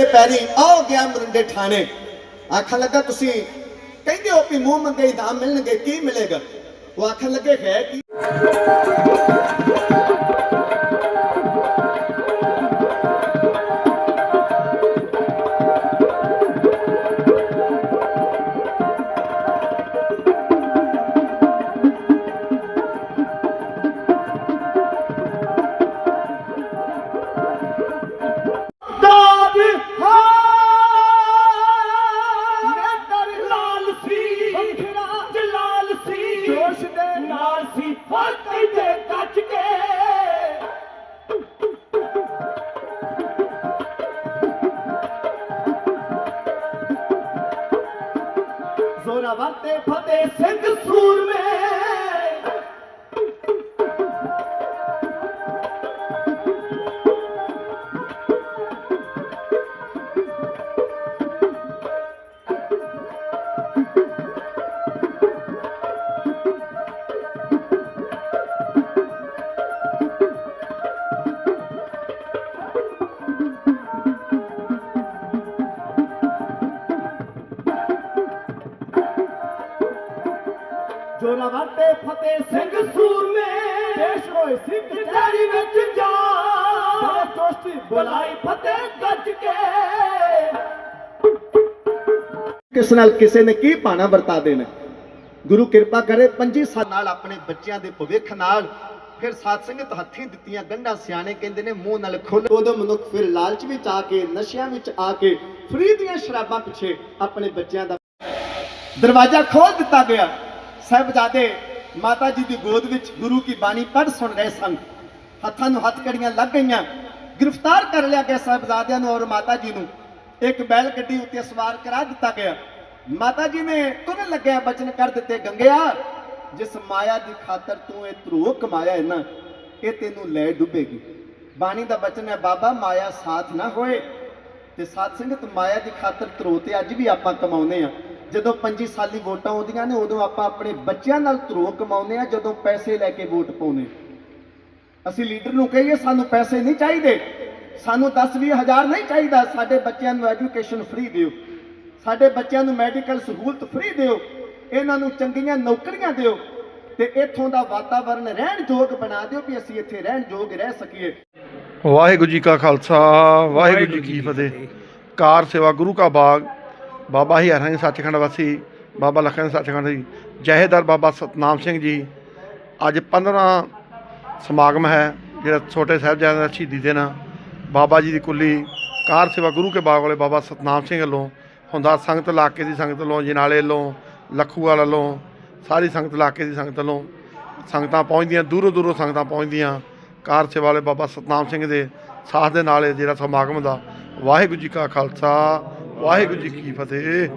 ਲੱਭੇ ਪੈਰੀ, ਆਓ ਗਿਆ ਮਰਿੰਡੇ ਠਾਣੇ। ਆਖਣ ਲੱਗਾ, ਤੁਸੀਂ ਕਹਿੰਦੇ ਹੋ ਵੀ ਮੂੰਹ ਮੰਗੇ ਇਨਾਮ ਮਿਲਣਗੇ, ਕੀ ਮਿਲੇਗਾ? ਉਹ ਆਖਣ ਲੱਗੇ, ਹੈ ਕੀ? ਦੇ ਨਾਲ ਸੀ ਫੱਟ ਦੇ ਕੱਚ ਕੇ। ਜ਼ੋਰਾਵਰ ਤੇ ਫਤਿਹ ਸਿੰਘ ਸੂਰਮੇ ਜੋਰਾਵਰ ਤੇ ਫਤਿਹ ਸਿੰਘ ਸੂਰਮੇ। ਪੇਸ਼ ਹੋਏ ਸਿੰਘ ਤੇਰੀ ਵਿੱਚ ਜਾ। ਬੜੇ ਦੋਸਤੀ ਬੁਲਾਈ ਫਤਿਹ ਗੱਜ ਕੇ। ਕਿਸ ਨਾਲ ਕਿਸੇ ਨੇ ਕੀ ਭਾਣਾ ਵਰਤਾ ਦੇਣਾ? ਗੁਰੂ ਕਿਰਪਾ ਕਰੇ ਪੰਜੀ ਸਾਲ ਨਾਲ ਆਪਣੇ ਬੱਚਿਆਂ ਦੇ ਭਵਿੱਖ ਨਾਲ ਫਿਰ ਸਾਧ ਸੰਗਤ ਹੱਥੀਂ ਦਿੱਤੀਆਂ ਗੰਢਾਂ। ਸਿਆਣੇ ਕਹਿੰਦੇ ਨੇ ਮੂੰਹ ਨਾਲ ਖੋਲ ਉਦੋਂ ਮਨੁੱਖ ਫਿਰ ਲਾਲਚ ਵਿੱਚ ਆ ਕੇ ਨਸ਼ਿਆਂ ਵਿੱਚ ਆ ਕੇ ਫਰੀ ਦੀਆਂ ਸ਼ਰਾਬਾਂ ਪਿੱਛੇ ਆਪਣੇ ਬੱਚਿਆਂ ਦਾ ਦਰਵਾਜ਼ਾ ਖੋਲ ਦਿੱਤਾ ਗਿਆ। ਸਾਹਿਬਜ਼ਾਦੇ ਮਾਤਾ ਜੀ ਦੀ ਗੋਦ ਵਿੱਚ ਗੁਰੂ ਕੀ ਬਾਣੀ ਪੜ੍ਹ ਸੁਣ ਰਹੇ ਸਨ। ਹੱਥਾਂ ਨੂੰ ਹੱਥ ਕੜੀਆਂ ਲੱਗ ਗਈਆਂ। ਗ੍ਰਿਫਤਾਰ ਕਰ ਲਿਆ ਗਿਆ ਸਾਹਿਬਜ਼ਾਦਿਆਂ ਨੂੰ ਔਰ ਮਾਤਾ ਜੀ ਨੂੰ। ਇੱਕ ਬੈਲ ਗੱਡੀ ਉੱਤੇ ਸਵਾਰ ਕਰਾ ਦਿੱਤਾ ਗਿਆ। ਮਾਤਾ ਜੀ ਨੇ ਤੁਰਨ ਲੱਗਿਆ ਬਚਨ ਕਰ ਦਿੱਤੇ, ਗੰਗਿਆ, ਜਿਸ ਮਾਇਆ ਦੀ ਖਾਤਰ ਤੂੰ ਇਹ ਧਰੋ ਕਮਾਇਆ ਹੈ ਨਾ, ਇਹ ਤੈਨੂੰ ਲੈ ਡੁੱਬੇਗੀ। ਬਾਣੀ ਦਾ ਬਚਨ ਹੈ, ਬਾਬਾ, ਮਾਇਆ ਸਾਥ ਨਾ ਹੋਏ। ਤੇ ਸਾਧ ਸੰਗਤ ਮਾਇਆ ਦੀ ਖਾਤਰ ਧਰੋ ਤੇ ਅੱਜ ਵੀ ਆਪਾਂ ਕਮਾਉਂਦੇ ਆ ਜਦੋਂ 25 ਸਾਲੀ ਵੋਟਾਂ ਆਉਂਦੀਆਂ ਨੇ ਉਦੋਂ ਆਪਾਂ ਆਪਣੇ ਬੱਚਿਆਂ ਨਾਲ ਧਰੋ ਕਮਾਉਨੇ ਆ ਜਦੋਂ ਪੈਸੇ ਲੈ ਕੇ ਵੋਟ ਪਾਉਨੇ ਅਸੀਂ ਲੀਡਰ ਨੂੰ ਕਹੀਏ ਸਾਨੂੰ ਪੈਸੇ ਨਹੀਂ ਚਾਹੀਦੇ। ਸਾਨੂੰ 10-20 ਹਜ਼ਾਰ ਨਹੀਂ ਚਾਹੀਦਾ। ਸਾਡੇ ਬੱਚਿਆਂ ਨੂੰ ਐਜੂਕੇਸ਼ਨ ਫ੍ਰੀ ਦਿਓ। ਸਾਡੇ ਬੱਚਿਆਂ ਨੂੰ ਮੈਡੀਕਲ ਸਹੂਲਤ ਫ੍ਰੀ ਦਿਓ। ਇਹਨਾਂ ਨੂੰ ਚੰਗੀਆਂ ਨੌਕਰੀਆਂ ਦਿਓ। ਤੇ ਇੱਥੋਂ ਦਾ ਵਾਤਾਵਰਣ ਰਹਿਣ ਯੋਗ ਬਣਾ ਦਿਓ ਵੀ ਅਸੀਂ ਇੱਥੇ ਰਹਿਣ ਯੋਗ ਰਹਿ ਸਕੀਏ। ਵਾਹਿਗੁਰੂ ਜੀ ਕਾ ਖਾਲਸਾ ਵਾਹਿਗੁਰੂ ਜੀ ਕੀ ਫਤਿਹ। ਕਾਰ ਸੇਵਾ ਗੁਰੂ ਕਾ ਬਾਗ। ਬਾਬਾ ਹੀਰਾ ਸਿੰਘ ਸੱਚਖੰਡ ਵਾਸੀ, ਬਾਬਾ ਲਖਨ ਸੱਚਖੰਡ ਜੀ ਜਹੇਦਾਰ ਬਾਬਾ ਸਤਨਾਮ ਸਿੰਘ ਜੀ ਅੱਜ 15 ਸਮਾਗਮ ਹੈ, ਜਿਹੜਾ ਛੋਟੇ ਸਾਹਿਬਜ਼ਾਦਿਆਂ ਦਾ ਸ਼ਹੀਦੀ ਦਿਨ ਆ। ਬਾਬਾ ਜੀ ਦੀ ਕੁੱਲੀ ਕਾਰ ਸੇਵਾ ਗੁਰੂ ਕੇ ਬਾਗ ਵਾਲੇ ਬਾਬਾ ਸਤਨਾਮ ਸਿੰਘ ਵੱਲੋਂ ਹੁੰਦਾ ਸੰਗਤ ਇਲਾਕੇ ਦੀ ਸੰਗਤ ਵੱਲੋਂ, ਜਨਾਲੇ ਵੱਲੋਂ ਲੱਖੂਵਾਲ ਵੱਲੋਂ ਸਾਰੀ ਸੰਗਤ ਇਲਾਕੇ ਦੀ ਸੰਗਤ ਵੱਲੋਂ ਸੰਗਤਾਂ ਪਹੁੰਚਦੀਆਂ, ਦੂਰੋਂ ਦੂਰੋਂ ਸੰਗਤਾਂ ਪਹੁੰਚਦੀਆਂ ਕਾਰ ਸੇਵਾ ਵਾਲੇ ਬਾਬਾ ਸਤਨਾਮ ਸਿੰਘ ਦੇ ਸਾਥ ਦੇ ਨਾਲ ਜਿਹੜਾ ਸਮਾਗਮ ਦਾ ਵਾਹਿਗੁਰੂ ਜੀ ਕਾ ਖਾਲਸਾ ਵਾਹਿਗੁਰੂ ਜੀ ਕੀ ਫਤਿਹ।